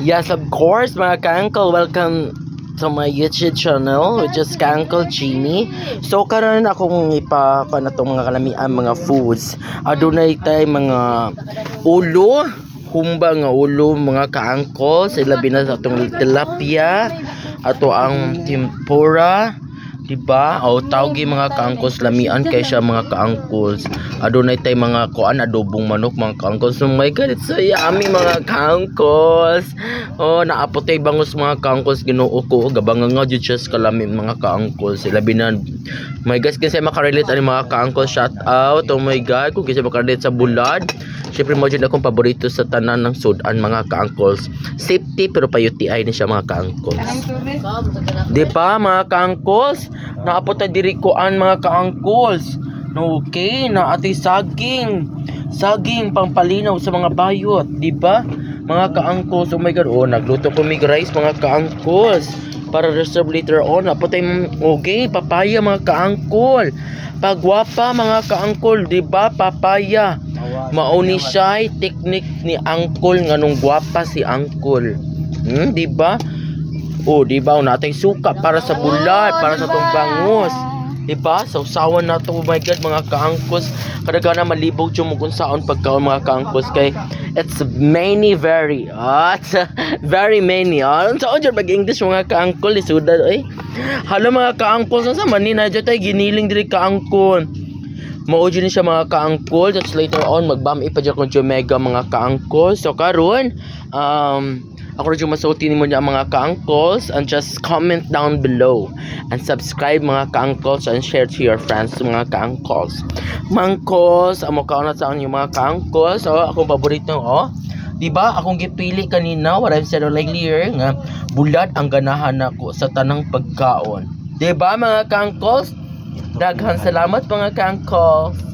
Yes, of course, mga ka-uncle. Welcome to my YouTube channel, which is ka-uncle Jimmy. So, karon akong ipa na itong mga kalamian, mga foods. Adunay tay mga ulo, humba nga ulo, mga ka-uncle. Sila na sa itong tilapia. Ato ang tempura. Diba? O tawgi mga kaangkos lamian kay siya mga kaangkos. Adunay tay mga kuan adobong manok mga kaangkos. Oh my god, it's so yummy mga kaangkos. Oh, naapot tay bangus mga kaangkos Ginoo ko. Gabanga nga jud sa kalami mga kaangkos. Sila binan. My guys, kasi makarelate ani mga kaangkos shout out. Oh my god, kung kasi makarelate sa bulad. Syempre mo jud akong paborito sa tanan ng sudan mga kaangkos. Safety pero pa UTI ni siya mga kaangkos. Di ba mga kaangkos? Naapot diri koan mga kaangkos. Okay, na ati saging. Saging pampalinaw sa mga bayot, di ba? Mga kaangkos, oh my god, oh, nagluto ko mig rice mga kaangkos. Para reserve later on, napot tayo, okay, papaya mga kaangkol. Pagwapa mga kaangkol, di ba? Papaya. Mauni siya technique ni angkol nganong gwapa si angkol. Hmm, di ba? Oh, di ba? Natay suka para sa bulat, para sa tong bangus. Di ba? Sausawan na to, oh my God, mga kaangkos. Kadaga na malibog yung kung saan pagkaon mga kaangkos kay it's many very. Uh, very many. Ah, saan dyan mag-English mga kaangkol? Isuda, eh. Hala mga kaangkos, sa manina dyan tayo giniling diri kaangkol. Maujo ni siya mga kaangkol. That's later on, magbam ko dyan mega mga kaangkol. So, karon um, ako rin yung masuti mo niya mga ka-uncles and just comment down below and subscribe mga ka-uncles and share to your friends mga ka-uncles. Mangkos, amo kaunat sa inyo mga ka-uncles. So, akong paborito oh. Diba, akong gipili kanina, what I've said earlier, nga bulat ang ganahan nako sa tanang pagkaon. Diba mga ka-uncles? Daghan salamat mga ka-uncles.